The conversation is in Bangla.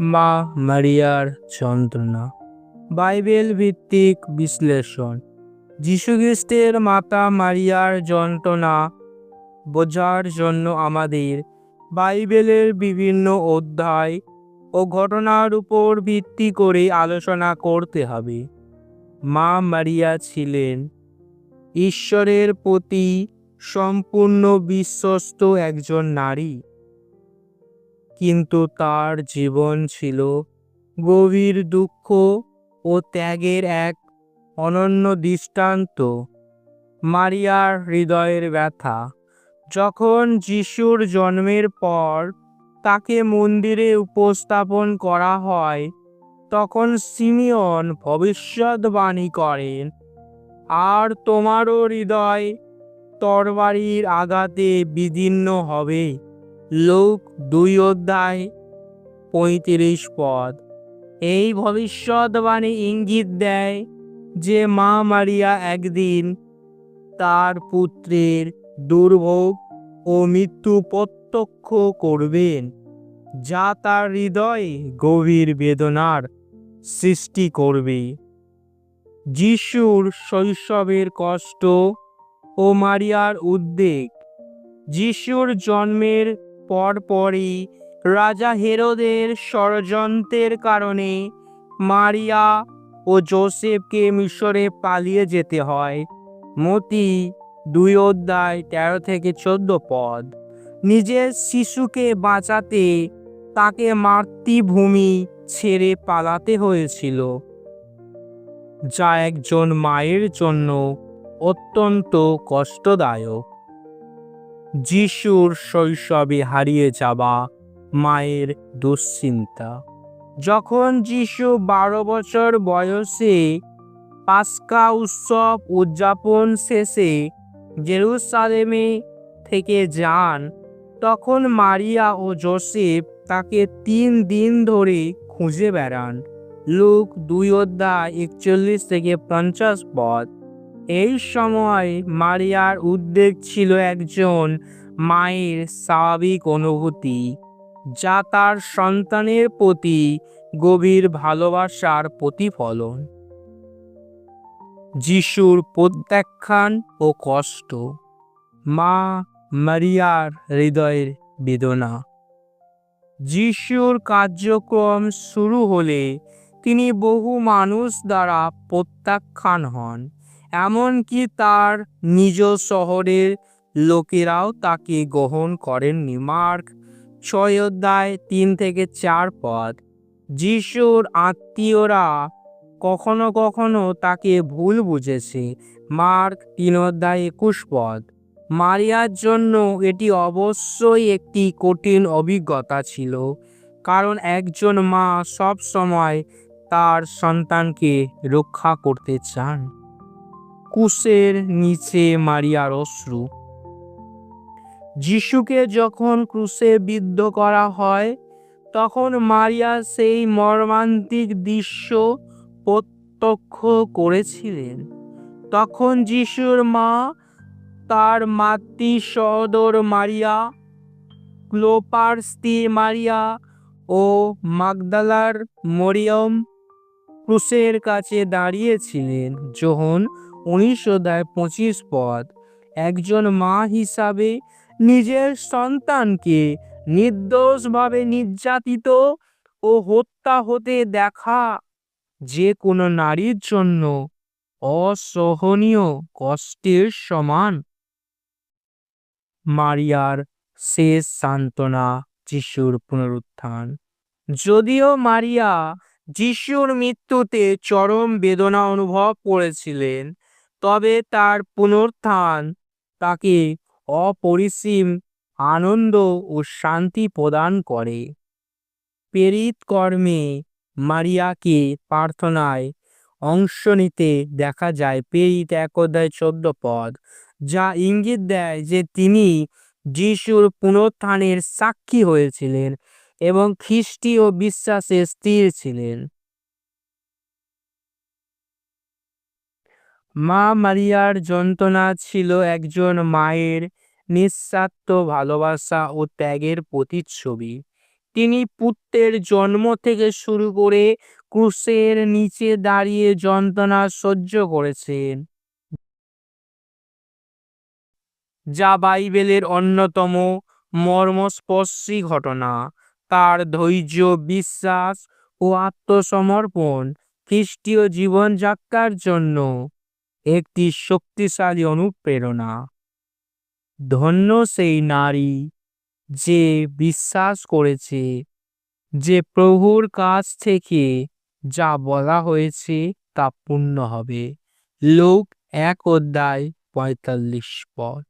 মা মারিয়ার যন্ত্রণা। বাইবেল ভিত্তিক বিশ্লেষণ। যীশুখ্রিস্টের মাতা মারিয়ার যন্ত্রণা বোঝার জন্য আমাদের বাইবেলের বিভিন্ন অধ্যায় ও ঘটনার উপর ভিত্তি করে আলোচনা করতে হবে। মা মারিয়া ছিলেন ঈশ্বরের প্রতি সম্পূর্ণ বিশ্বস্ত একজন নারী। কিন্তু তার জীবন ছিল গভীর দুঃখ ও ত্যাগের এক অনন্য দৃষ্টান্ত, মারিয়ার হৃদয়ের ব্যথা। যখন যিশুর জন্মের পর তাকে মন্দিরে উপস্থাপন করা হয়, তখন সিমিয়ন ভবিষ্যৎবাণী করেন, আর তোমারও হৃদয় তরবারির আঘাতে বিদীর্ণ হবে। লোক দুই অধ্যায় পঁয়ত্রিশ পদ। এই ভবিষ্যৎবাণী ইঙ্গিত দেয় যে মা মারিয়া একদিন তার পুত্রের দুর্ভোগ ও মৃত্যু প্রত্যক্ষ করবেন, যা তার হৃদয়ে গভীর বেদনার সৃষ্টি করবে। যিশুর শৈশবের কষ্ট ও মারিয়ার উদ্বেগ, যিশুর জন্মের পরপরই রাজা হেরোদের ষড়যন্ত্রের কারণে মারিয়া ও জোসেফকে মিশরে পালিয়ে যেতে হয়। মতি দুই অধ্যায় তেরো থেকে চোদ্দ পদ। নিজের শিশুকে বাঁচাতে তাকে মাতৃভূমি ছেড়ে পালাতে হয়েছিল, যা একজন মায়ের জন্য অত্যন্ত কষ্টদায়ক। যিশুর শৈশবে হারিয়ে যাওয়া মায়ের দুশ্চিন্তা। যখন যিশু বারো বছর বয়সে পাস্কা উৎসব উদযাপন শেষে জেরুসালেমে থেকে যান, তখন মারিয়া ও জোসেফ তাকে তিন দিন ধরে খুঁজে বেড়ান। লুক দুই অধ্যায় একচল্লিশ থেকে পঞ্চাশ পদ। এই সময় মারিয়ার উদ্বেগ ছিল একজন মায়ের স্বাভাবিক অনুভূতি, যা তার সন্তানের প্রতি গভীর ভালোবাসার প্রতিফলন। যিশুর প্রত্যাখ্যান ও কষ্ট, মা মারিয়ার হৃদয়ের বেদনা। যিশুর কার্যক্রম শুরু হলে তিনি বহু মানুষ দ্বারা প্রত্যাখ্যান হন। এমনকি তার নিজ শহরের লোকেরাও তাকে গ্রহণ করেননি। মার্ক ছয় অধ্যায় তিন থেকে চার পদ। যিশুর আত্মীয়রা কখনো কখনো তাকে ভুল বুঝেছে। মার্ক তিন অধ্যায় একুশ পদ। মারিয়ার জন্য এটি অবশ্যই একটি কঠিন অভিজ্ঞতা ছিল, কারণ একজন মা সব সময় তার সন্তানকে রক্ষা করতে চান। কুশের নিচে মারিয়ার অশ্রু যিশুকে যখন ক্রুশে বিদ্ধ করা হয়, তখন মারিয়া সেই মর্মান্তিক দৃশ্য প্রত্যক্ষ করেছিলেন। তখন যিশুর মা, তার মাতৃ সহদর মারিয়া ক্লোপার স্ত্রী মারিয়া ও মাগদালার মরিয়ম ক্রুশের কাছে দাঁড়িয়েছিলেন। যখন উনিশ অধ্যায় পঁচিশ পদ, একজন মা হিসাবে নিজের সন্তানকে নির্দোষভাবে নির্যাতিত ও হত্যা হতে দেখা যে কোনো নারীর জন্য অসহনীয় কষ্টের সমান। মারিয়ার শেষ সান্ত্বনা যিশুর পুনরুত্থান। যদিও মারিয়া যিশুর মৃত্যুতে চরম বেদনা অনুভব করেছিলেন তবে তার পুনরুত্থান তাকে অপরিসীম আনন্দ ও শান্তি প্রদান করে। প্রেরিত কর্মে মারিয়াকে প্রার্থনায় অংশ নিতে দেখা যায়, প্রেরিত এক অধ্যায় চোদ্দ পদ, যা ইঙ্গিত দেয় যে তিনি যিশুর পুনরুত্থানের সাক্ষী হয়েছিলেন এবং খ্রিস্টীয় বিশ্বাসে স্থির ছিলেন। মা মারিয়ার যন্ত্রণা ছিল একজন মায়ের নিঃস্বার্থ ভালোবাসা ও ত্যাগের প্রতিচ্ছবি। তিনি পুত্রের জন্ম থেকে শুরু করে ক্রুশের নিচে দাঁড়িয়ে যন্ত্রণা সহ্য করেছেন। যা বাইবেলের অন্যতম মর্মস্পর্শী ঘটনা। তার ধৈর্য, বিশ্বাস ও আত্মসমর্পণ খ্রিস্টীয় জীবনযাত্রার জন্য। একটি শক্তিশালী অনুপ্রেরণা। ধন্য সেই নারী যে বিশ্বাস করেছে যে প্রভুর কাছ থেকে যা বলা হয়েছে তা পূর্ণ হবে। লোক এক অধ্যায় পঁয়তাল্লিশ পদ।